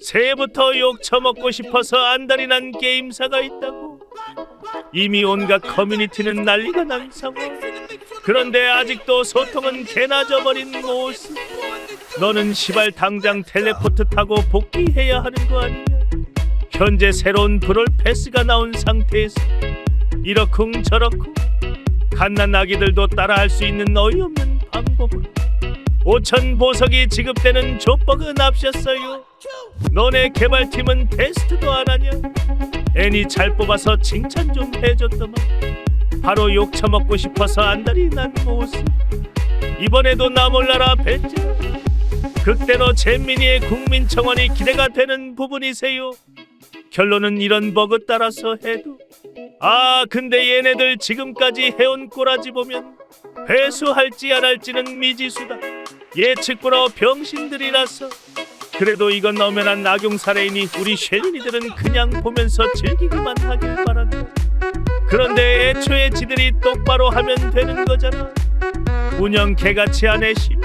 새해부터 욕 처먹고 싶어서 안달이 난 게임사가 있다고. 이미 온갖 커뮤니티는 난리가 난 상황. 그런데 아직도 소통은 개나 져버린 모습. 너는 시발 당장 텔레포트 타고 복귀해야 하는 거 아니냐? 현재 새로운 브롤 패스가 나온 상태에서 이러쿵 저러쿵 갓난 아기들도 따라할 수 있는 어이없는 방법으로 5천 보석이 지급되는 족버그 납셨어요. 너네 개발팀은 테스트도 안 하냐? 애니 잘 뽑아서 칭찬 좀 해줬더만. 바로 욕 처먹고 싶어서 안달이 난 모습. 이번에도 나 몰라라 벤츠 극대노 잼민이의 국민청원이 기대가 되는 부분이세요. 결론은 이런 버그 따라서 해도. 아 근데 얘네들 지금까지 해온 꼬라지 보면 회수할지 안 할지는 미지수다 예측불허 병신들이라서. 그래도 이건 엄연한 낙용 사례이니 우리 쉐린이들은 그냥 보면서 즐기기만 하길 바란다. 그런데 애초에 지들이 똑바로 하면 되는 거잖아. 운영 개같이 안해 심